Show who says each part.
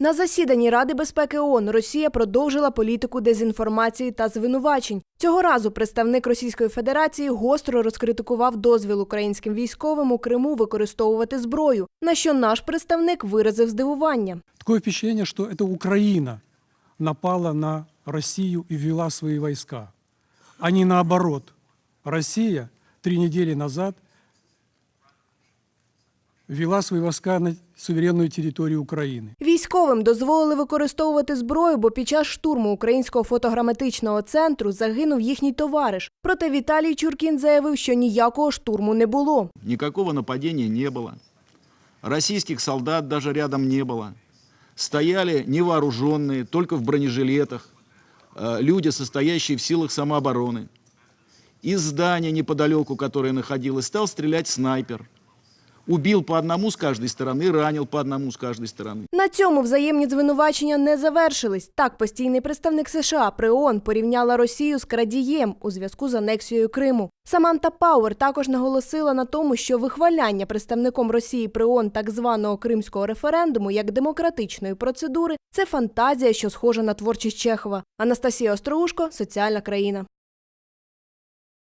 Speaker 1: На засіданні Ради безпеки ООН Росія продовжила політику дезінформації та звинувачень. Цього разу представник Російської Федерації гостро розкритикував дозвіл українським військовим у Криму використовувати зброю, на що наш представник виразив здивування.
Speaker 2: Такое впечатление, что это Украина напала на Россию и ввела свои войска, а не наоборот. Россия три недели назад ввела свои войска на суверенную территорию Украины.
Speaker 1: Військовим дозволили використовувати зброю, бо під час штурму українського фотограметичного центру загинув їхній товариш. Проте Віталій Чуркін заявив, що ніякого штурму не було.
Speaker 3: Никакого нападения не было. Российских солдат даже рядом не было. Стояли невооруженные, только в бронежилетах, э, люди, состоящие в силах самообороны. Из здания неподалеку, которое находилось, стал стрелять снайпер. Убил по одному с каждой стороны, ранил по одному с каждой стороны.
Speaker 1: На цьому взаємні звинувачення не завершились. Так, постійний представник США при ООН порівняла Росію з крадієм у зв'язку з анексією Криму. Саманта Пауер також наголосила на тому, що вихваляння представником Росії при ООН так званого кримського референдуму як демократичної процедури це фантазія, що схожа на творчість Чехова. Анастасія Остроушко, соціальна країна.